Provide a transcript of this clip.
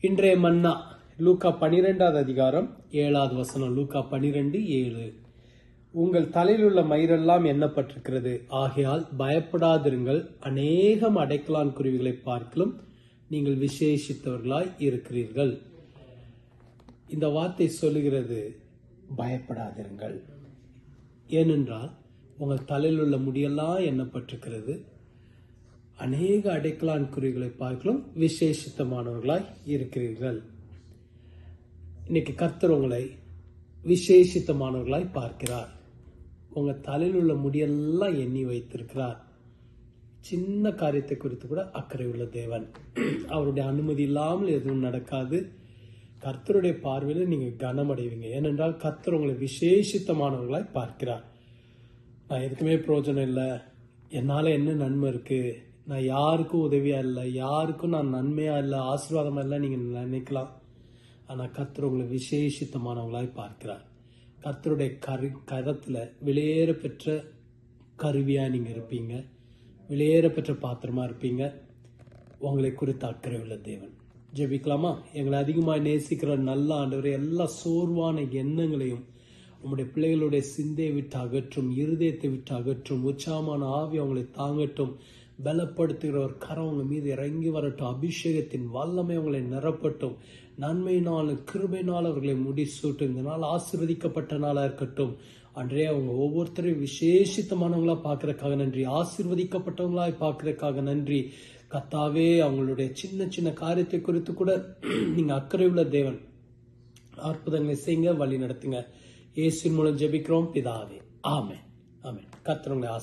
இன்றைய மன்னா லூக்கா பனிரெண்டாவது அதிகாரம் ஏழாவது வசனம் லூக்கா பனிரெண்டு ஏழு. உங்கள் தலையில் உள்ள மயிரெல்லாம் எண்ணப்பட்டிருக்கிறது. ஆகையால் பயப்படாதிருங்கள் அநேகம் அடைக்கலான் குருவிகளை பார்க்கலும் நீங்கள் விசேஷித்தவர்களாய் இருக்கிறீர்கள். இந்த வார்த்தை சொல்லுகிறது பயப்படாதிருங்கள். ஏனென்றால் உங்கள் தலையில் உள்ள முடியெல்லாம் எண்ணப்பட்டிருக்கிறது. அநேக அடைக்கலான் குறிகளை பார்க்கலாம் விசேஷித்தமானவர்களாய் இருக்கிறீர்கள். இன்னைக்கு கர்த்தர் உங்களை விசேஷித்தமானவர்களாய் பார்க்கிறார். உங்கள் தலையில் உள்ள முடியெல்லாம் எண்ணி வைத்திருக்கிறார். சின்ன காரியத்தை குறித்து கூட அக்கறை உள்ள தேவன். அவருடைய அனுமதி இல்லாமல் எதுவும் நடக்காது. கர்த்தருடைய பார்வையில் நீங்கள் கனமடைவீங்க. ஏனென்றால் கர்த்தர் உங்களை விசேஷித்தமானவர்களாய் பார்க்கிறார். நான் எதுக்குமே பிரயோஜனம் இல்லை. என்னால் என்ன நன்மை இருக்குது நான் யாருக்கும் உதவியாக இல்லை. யாருக்கும் நான் நன்மையாக இல்லை ஆசீர்வாதமாக இல்லை நீங்கள் நினைக்கலாம். ஆனால் கர்த்தர் உங்களை விசேஷித்தமானவங்களாய் பார்க்கிறார். கர்த்தருடைய கரு கரத்தில் விலையேற பெற்ற கருவியாக நீங்கள் இருப்பீங்க. விலையேற பெற்ற பாத்திரமாக இருப்பீங்க. உங்களை குறித்து அக்கறை உள்ள தேவன். ஜெபிக்கலாமா? எங்களை அதிகமாக நேசிக்கிற நல்ல ஆண்டவர் எல்லா சோர்வான எண்ணங்களையும் உங்களுடைய பிள்ளைகளுடைய சிந்தையை விட்டு அகற்றும் இருதயத்தை விட்டு அகற்றும் உற்சாகமான ஆவி அவங்களை தாங்கட்டும். பலப்படுத்துகிற ஒரு கரம் உங்க மீது இறங்கி வரட்டும். அபிஷேகத்தின் வல்லமை அவங்களை நிரப்பட்டும். நன்மையினால் கிருபையினால் அவர்களை முடிசூட்டும். இந்த நாள் ஆசிர்வதிக்கப்பட்ட நாளா இருக்கட்டும். அன்றே அவங்க ஒவ்வொருத்தரையும் விசேஷித்தமானவங்களா பார்க்கறதுக்காக நன்றி. ஆசிர்வதிக்கப்பட்டவங்களாய் பார்க்கறதுக்காக நன்றி. கத்தாவே அவங்களுடைய சின்ன சின்ன காரியத்தை குறித்து கூட நீங்க அக்கறை உள்ள தேவன். அற்புதங்களை செய்யுங்க வழி நடத்துங்க. இயேசின் மூலம் ஜெபிக்கிறோம். பிதாவே ஆமே ஆமே கத்திரங்களை உங்களை